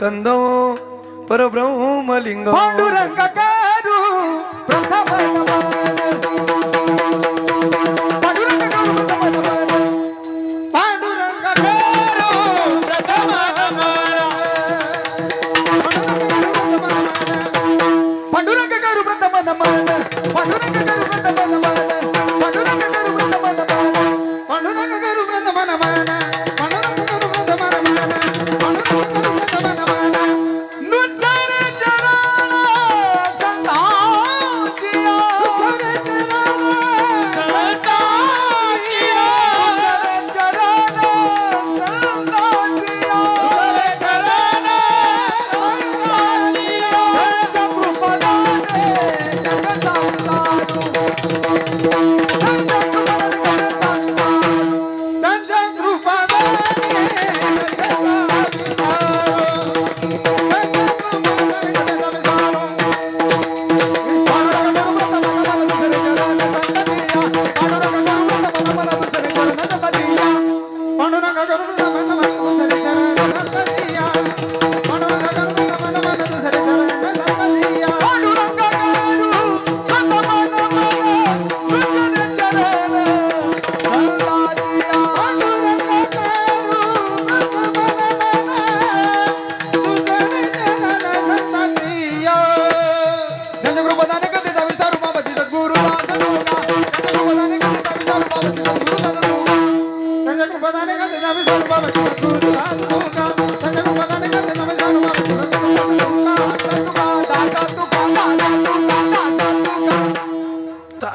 కందం పరబ్రహ్మలింగం పాండురంగ గారు ప్రథమ నమన పాండురంగ గారు ప్రథమ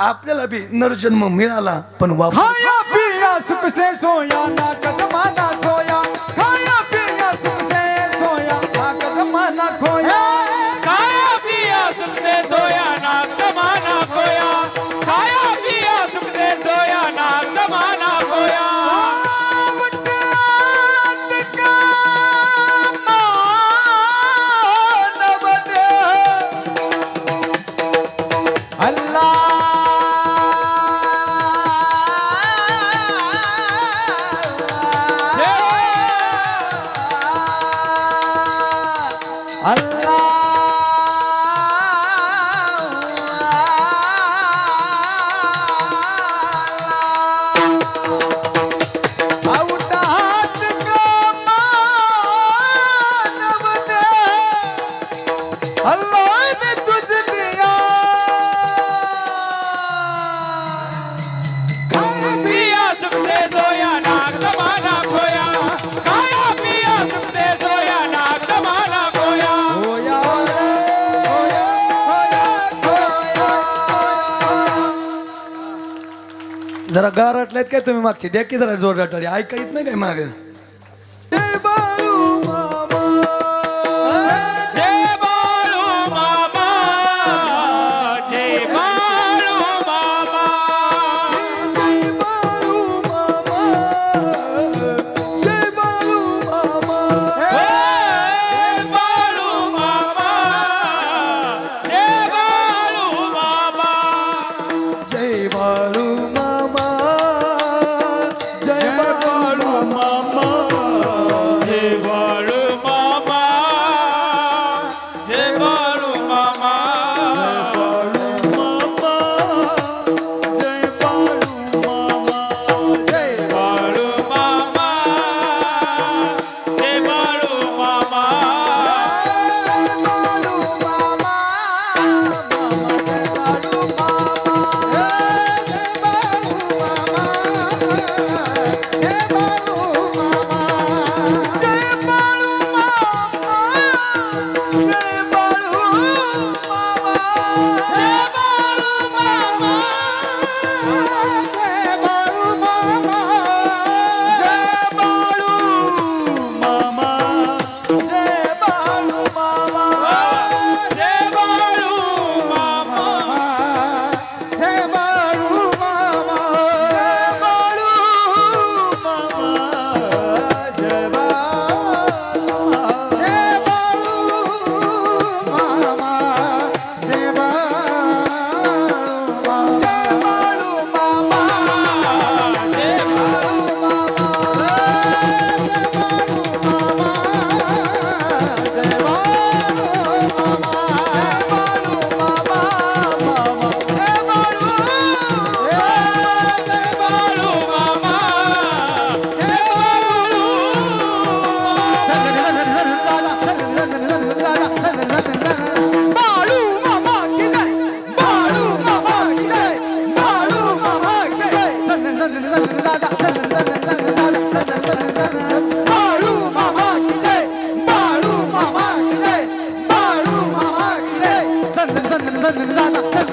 आपल्याला बी नरजन्म मिळाला पण वापर सोया ना आहेत काय तुम्ही मागची? द्या की जरा जोरदार टाळी ऐका येत नाही काय मागे?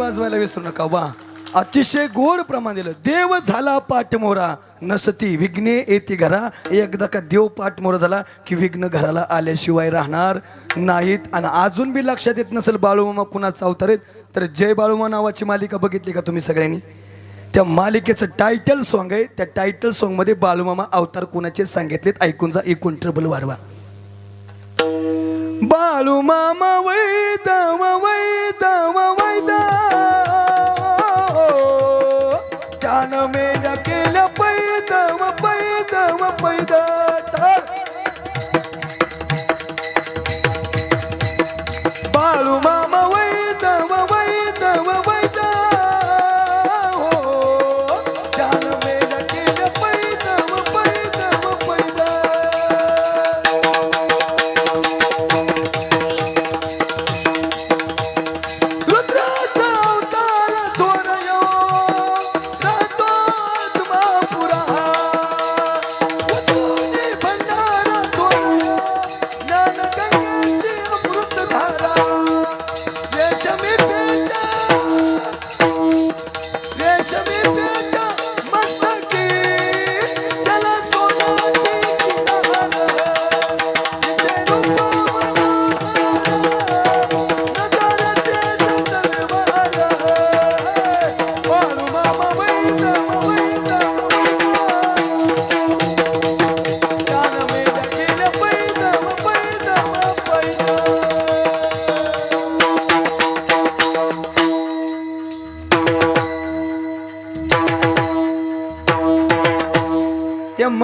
वाजवायला विसरू नका. वा. अतिशय गोड प्रमाण दिलं. देव झाला पाठमोरा. नसती विघ्ने येते घरा. एकदा का देव पाठमोरा झाला की विघ्न घराला आल्याशिवाय राहणार नाहीत. आणि अजून बी लक्षात येत नसेल बाळूमामा कुणाचा अवतार आहेत तर जय बाळूमा नावाची मालिका बघितली का तुम्ही सगळ्यांनी? त्या मालिकेचं टायटल सॉन्ग आहे. त्या टायटल सॉन्गमध्ये बाळूमामा अवतार कुणाचे सांगितलेत? ऐकून जा. एकूण ट्रबल वाढवा. बाळू मामा वैदव वैदव. वैद वैदा uma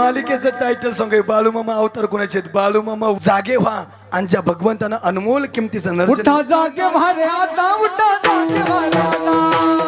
मालिकेचं टायटल सॉंग आहे बाळूमामा अवतार कोणाचे बालुमामा बाळूमामा जागे व्हा. आणि ज्या भगवंतानं अनमोल किमतीचं उठा जागे आता उठा जागे आता.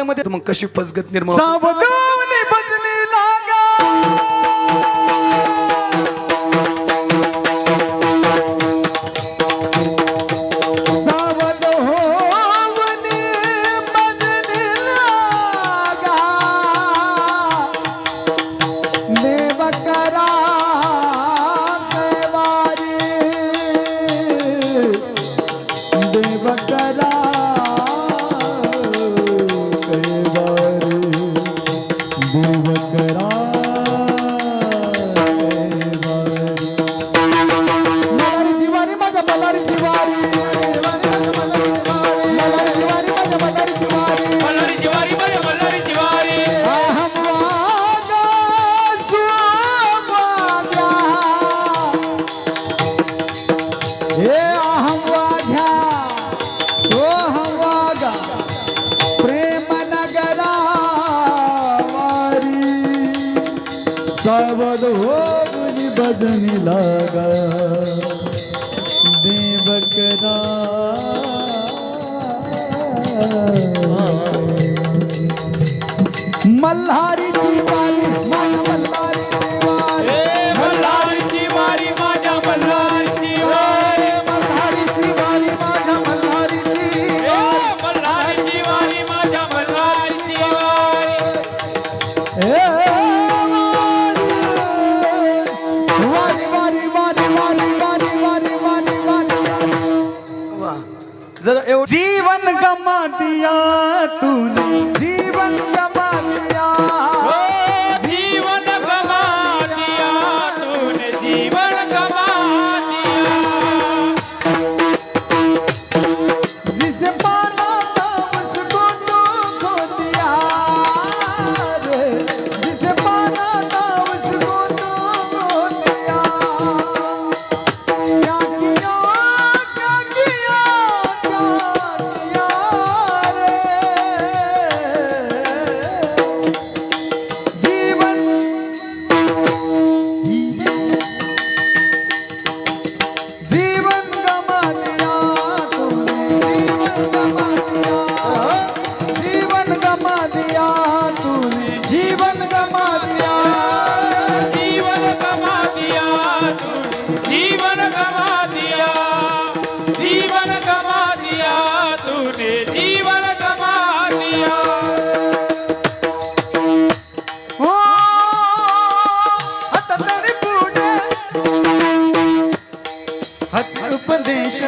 नामदेवराया मग कशी फसगत निर्माण होते? सावधानी मल्हार ಹತ್ತು ಉಪದೇಶ.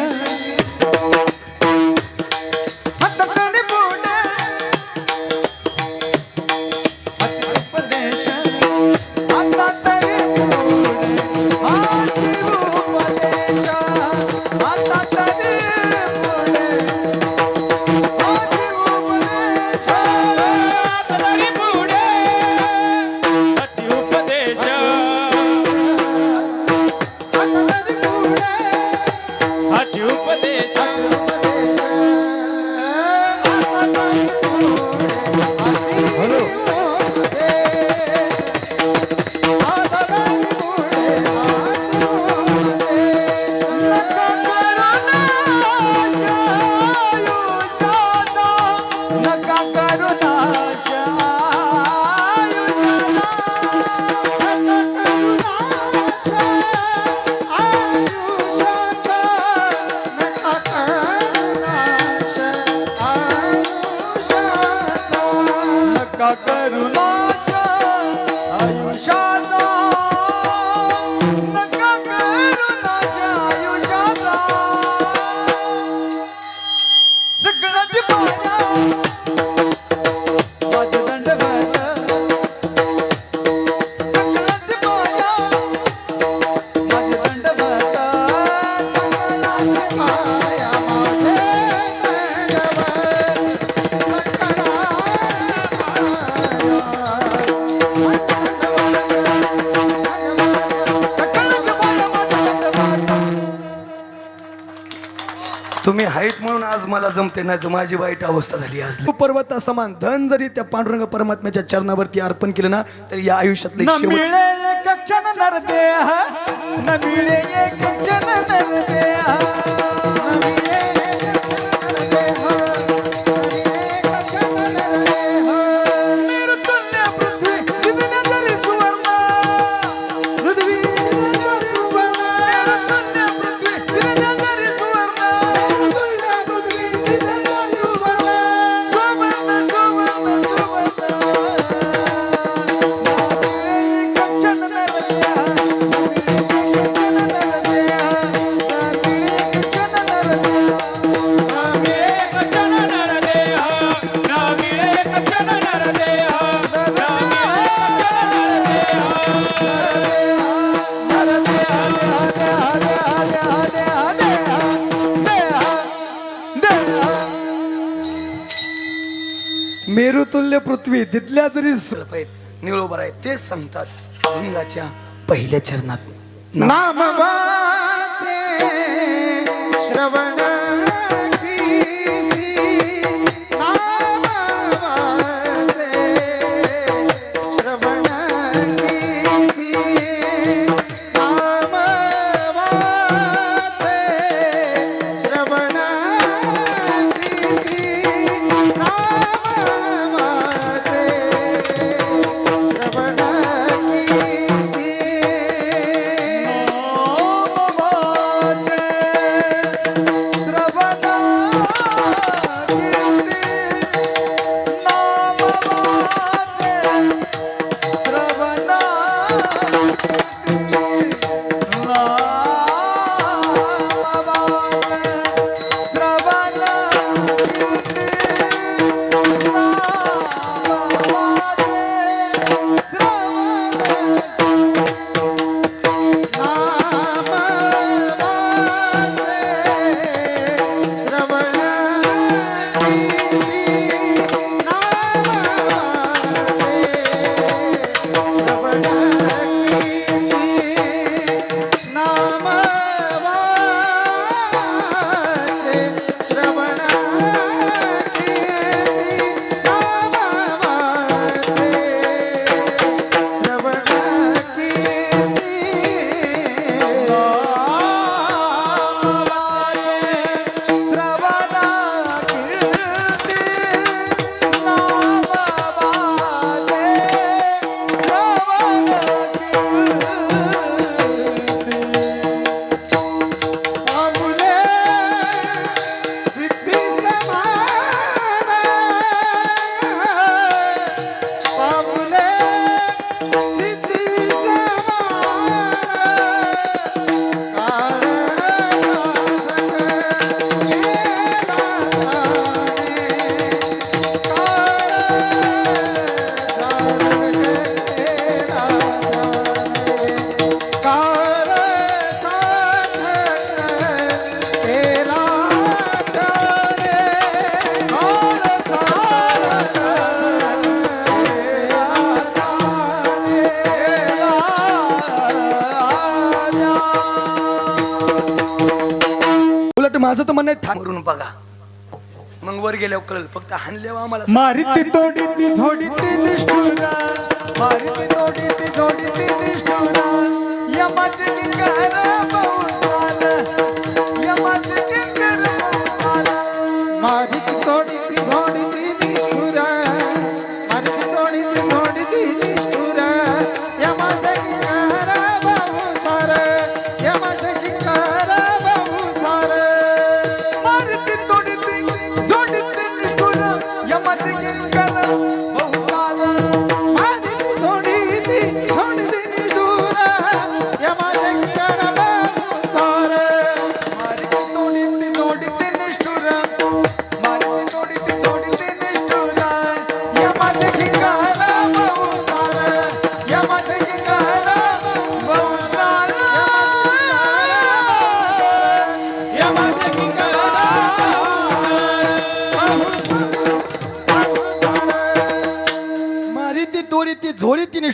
आज मला जमते नाही माझी वाईट अवस्था झाली आज पर्वता समान धन जरी त्या पांडुरंग परमात्म्याच्या चरणावरती अर्पण केलं ना तर या आयुष्यातले क्षण पृथ्वी दिदल्या जरी निळोबर आहे ते सांगतात लिंगाच्या पहिल्या चरणात. नाम श्रवण उलट माझं तर म्हणणं थांब. करून बघा. मग वर गेल्यावर कळलं फक्त हानल्यावर आम्हाला मारिती तोडी ती ती निष्ठुरा तोडी ती ती निष्ठुरा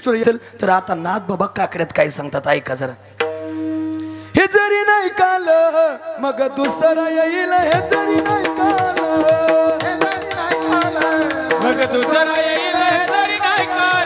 चुळी असेल तर आता नाथ बाबा काकड्यात काय सांगतात? ऐका जरा. हे जरी नाही काल मग दुसरा येईल? हे जरी नाही काल मग दुसरा येईल? हे जरी नाही काल.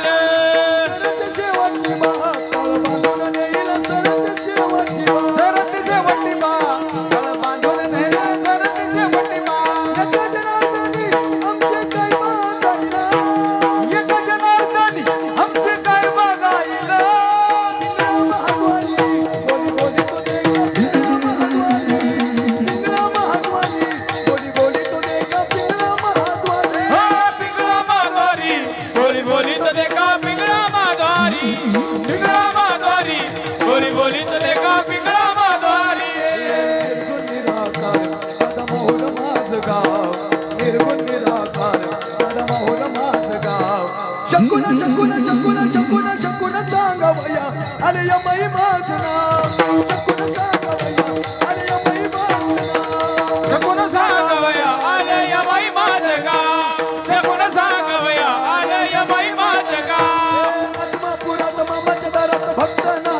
ಭಕ್ತನ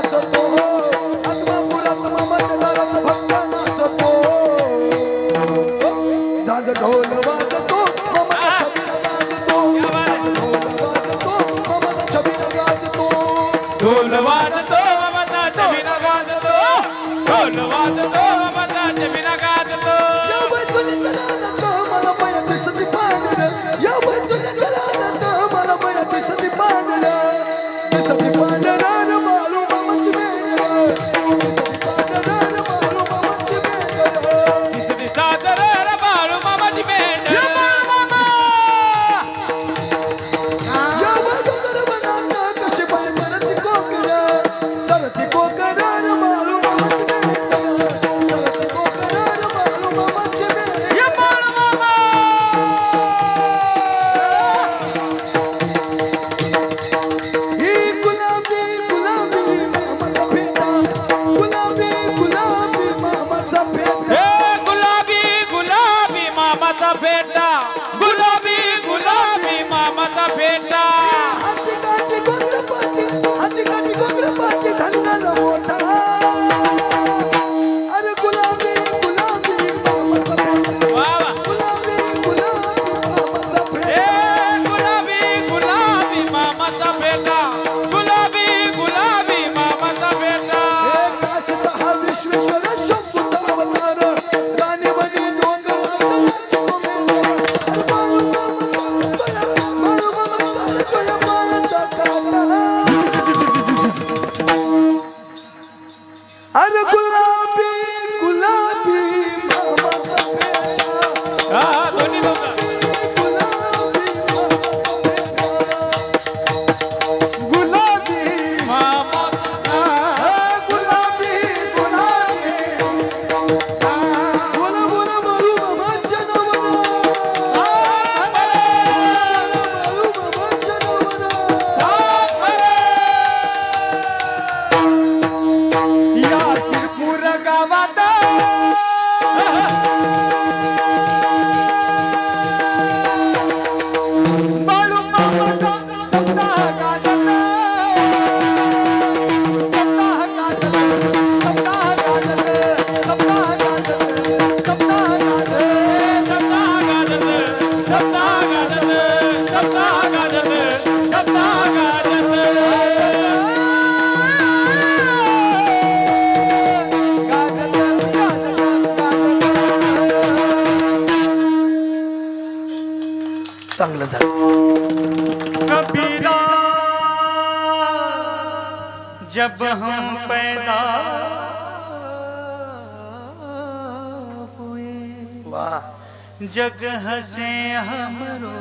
हसे हम रो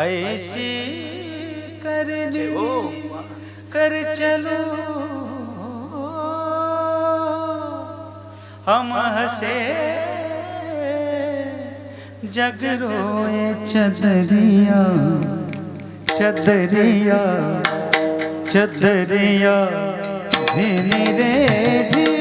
ऐसे कर कर चलो। हम हसे जग रोए चदरिया चदरिया चदरिया धीरे धीरे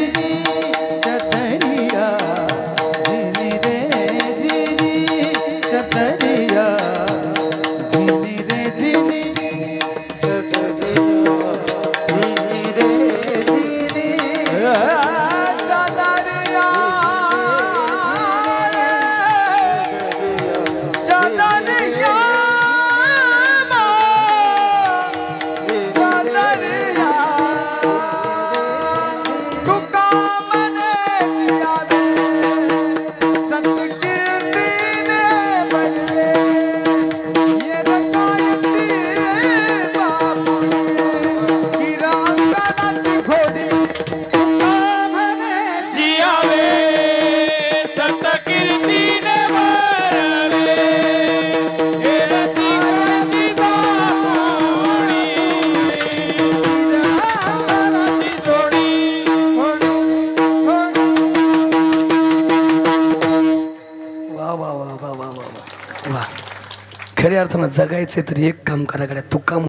जगायचं तरी एक काम करा गड्या तू काम